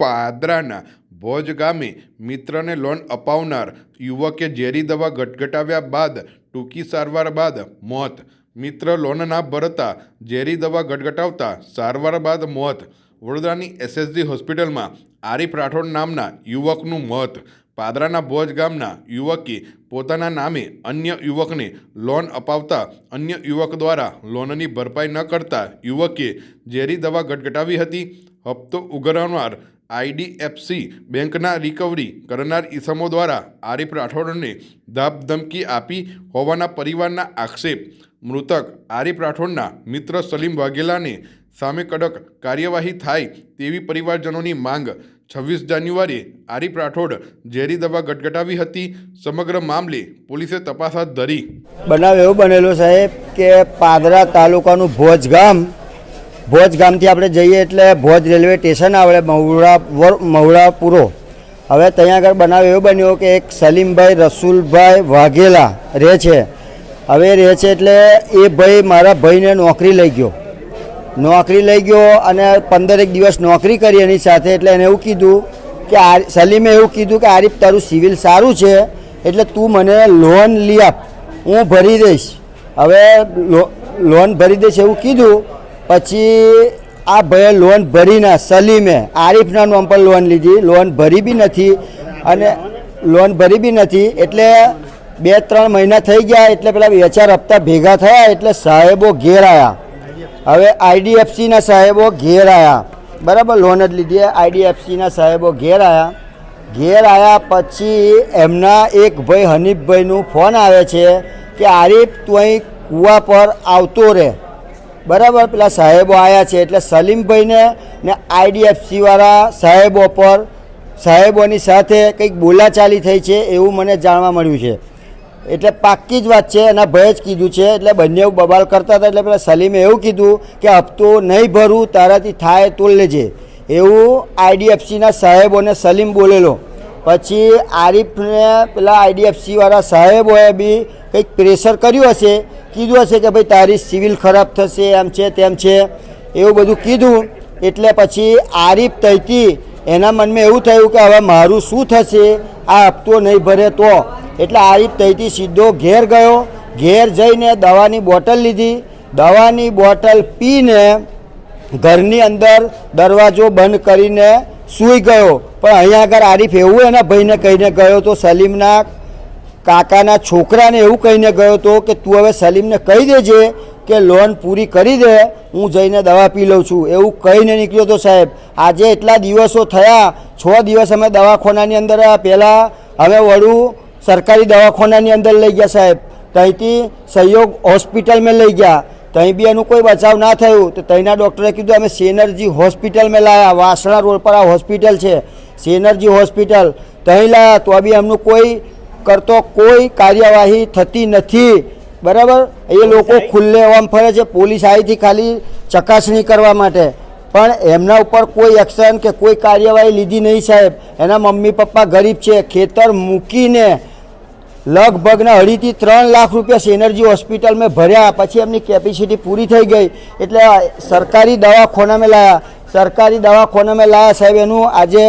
પાદરાના ભોજ ગામે મિત્રને લોન અપાવનાર યુવકે ઝેરી દવા ગટગટાવ્યા બાદ ટૂંકી સારવાર બાદ મોત. મિત્ર લોન ના ભરતા ઝેરી દવા ગટગટાવતા સારવાર બાદ મોત. વડોદરાની એસએસજી હોસ્પિટલમાં આરીફ રાઠોડ નામના યુવકનું મોત. પાદરાના ભોજ ગામના યુવકે પોતાના નામે અન્ય યુવકને લોન અપાવતા અન્ય યુવક દ્વારા લોનની ભરપાઈ ન કરતા યુવકે ઝેરી દવા ગટગટાવી હતી. હપ્તો ઉઘરાવનાર આઈડીએફસી બેંકના રિકવરી કરનાર ઇસમો દ્વારા આરીફ રાઠોડને ધાપધમકી આપી હોવાના પરિવારના આક્ષેપ. મૃતક આરીફ રાઠોડના મિત્ર સલીમ વાઘેલાને સામે કડક કાર્યવાહી થાય તેવી પરિવારજનોની માંગ. છવ્વીસ જાન્યુઆરીએ આરીફ રાઠોડ ઝેરી દવા ગટગટાવી હતી. સમગ્ર મામલે પોલીસે તપાસ હાથ ધરી. બનાવ એવો બનેલો સાહેબ કે પાદરા તાલુકાનું ભોજ ગામ ભોજ ગામથી આપણે જઈએ એટલે ભોજ રેલવે સ્ટેશન આવે, મહુડા મહુડા પૂરો. હવે ત્યાં આગળ બનાવ એવો બન્યો કે એક સલીમભાઈ રસુલભાઈ વાઘેલા રહે છે. હવે રહે છે એટલે એ ભાઈ મારા ભાઈને નોકરી લઈ ગયો. નોકરી લઈ ગયો અને પંદરેક દિવસ નોકરી કરી એની સાથે એટલે એને એવું કીધું કે આ, સલીમે એવું કીધું કે આરીફ તારું સિવિલ સારું છે, એટલે તું મને લોન લઈ આપ, હું ભરી દઈશ. હવે લોન ભરી દઈશ એવું કીધું પછી આ ભાઈએ લોન ભરીને સલીમે આરીફના નામ પર લોન લીધી. લોન ભરી બી નથી અને લોન ભરી બી નથી એટલે બે ત્રણ મહિના થઈ ગયા એટલે પેલા બે ચાર હપ્તા ભેગા થયા એટલે સાહેબો ઘેર આવ્યા હવે આઈડીએફસીના સાહેબો ઘેર આવ્યા બરાબર લોન જ લીધી. આઈડીએફસીના સાહેબો ઘેર આવ્યા ઘેર આવ્યા પછી એમના એક ભાઈ હનીફભાઈનું ફોન આવે છે કે, આરીફ, તું અહીં કૂવા પર આવતો રહે બરાબર, પેલા સાહેબો આવ્યા છે એટલે સલીમભાઈને ને આઈડીએફસીવાળા સાહેબો પર, સાહેબોની સાથે કંઈક બોલાચાલી થઈ છે એવું મને જાણવા મળ્યું છે. એટલે પાક્કી જ વાત છે, એના ભય જ કીધું છે, એટલે બંને બબાલ કરતા હતા, એટલે પેલા સલીમે એવું કીધું કે હપ્તો નહીં ભરું, તારાથી થાય તો લેજે. એવું આઈડીએફસીના સાહેબોને સલીમ બોલેલો. પછી આરીફને પેલા આઈડીએફસીવાળા સાહેબોએ બી કંઈક પ્રેશર કર્યું હશે, કીધું હશે કે ભાઈ તારી સિવિલ ખરાબ થશે, એમ છે, તેમ છે, એવું બધું કીધું, એટલે પછી આરીફ તૈતી એના મનમાં એવું થયું કે હવે મારું શું થશે, આ હપ્તો નહીં ભરે તો. એટલે આરીફ તૈતી સીધો ઘેર ગયો, ઘેર જઈને દવાની બોટલ લીધી, દવાની બોટલ પીને ઘરની અંદર દરવાજો બંધ કરીને સૂઈ ગયો. પણ અહીંયા આગળ આરીફ એવું એના ભાઈને કહીને ગયો તો સલીમના કાકાના છોકરાને એવું કહીને ગયો તો કે તું હવે સલીમને કહી દેજે કે લોન પૂરી કરી દે, હું જઈને દવા પી લઉં છું. એવું કહીને નીકળ્યો તો સાહેબ. આજે એટલા દિવસો થયા, છ દિવસ અમે દવાખાનાની અંદર. પહેલાં હવે વડું સરકારી દવાખાનાની અંદર લઈ ગયા સાહેબ. ત્યાંથી સહયોગ હોસ્પિટલમાં લઈ ગયા. ત્યાં બી એનું કોઈ બચાવ ના થયું. તો ત્યાંના ડૉક્ટરે કીધું, અમે સેનર્જી હોસ્પિટલમાં લાયા. વાસણા રોડ પર આ હોસ્પિટલ છે. Synergy hospital. ત્યાં લાયા. તો બી એમનું કોઈ કરતો કોઈ કાર્યવાહી થતી નથી. બરાબર? એ લોકો ખુલ્લે ઓમ ફરે છે પોલીસ આવી હતી ખાલી ચકાસણી કરવા માટે. પણ એમના ઉપર કોઈ એક્શન કે કોઈ કાર્યવાહી લીધી નહીં સાહેબ. એના મમ્મી પપ્પા ગરીબ છે. ખેતર મૂકીને લગભગના અઢીથી ત્રણ લાખ રૂપિયા સેનર્જી હોસ્પિટલ મેં ભર્યા. પછી એમની કેપેસિટી પૂરી થઈ ગઈ. એટલે સરકારી દવાખાનામાં લાયા. સરકારી દવાખાનામાં લાયા સાહેબ. એનું આજે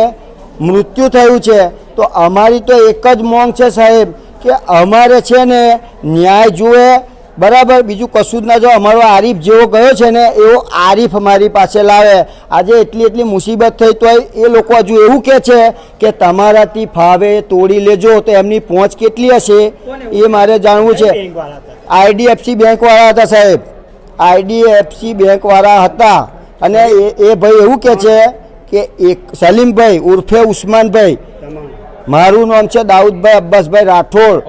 મૃત્યુ થયું છે તો અમારી તો એક જ માંગ છે સાહેબ કે અમારે છે ને ન્યાય જુએ. બરાબર બીજું કશું જ ના જો અમારો આરીફ જેવો ગયો છે ને એવો આરીફ મારી પાસે લાવે. આજે એટલી એટલી મુસીબત થઈ તો એ લોકો હજુ એવું કહે છે કે તમારાથી ફાવે તોડી લેજો તો એમની પહોંચ કેટલી હશે? એ મારે જાણવું છે. આઈડીએફસી બેંકવાળા હતા સાહેબ. આઈડીએફસી બેંકવાળા હતા. અને એ એ ભાઈ એવું કહે છે કે એક સલીમભાઈ ઉર્ફે ઉસ્માનભાઈ. મારું નામ છે દાઉદભાઈ અબ્બાસભાઈ રાઠોડ.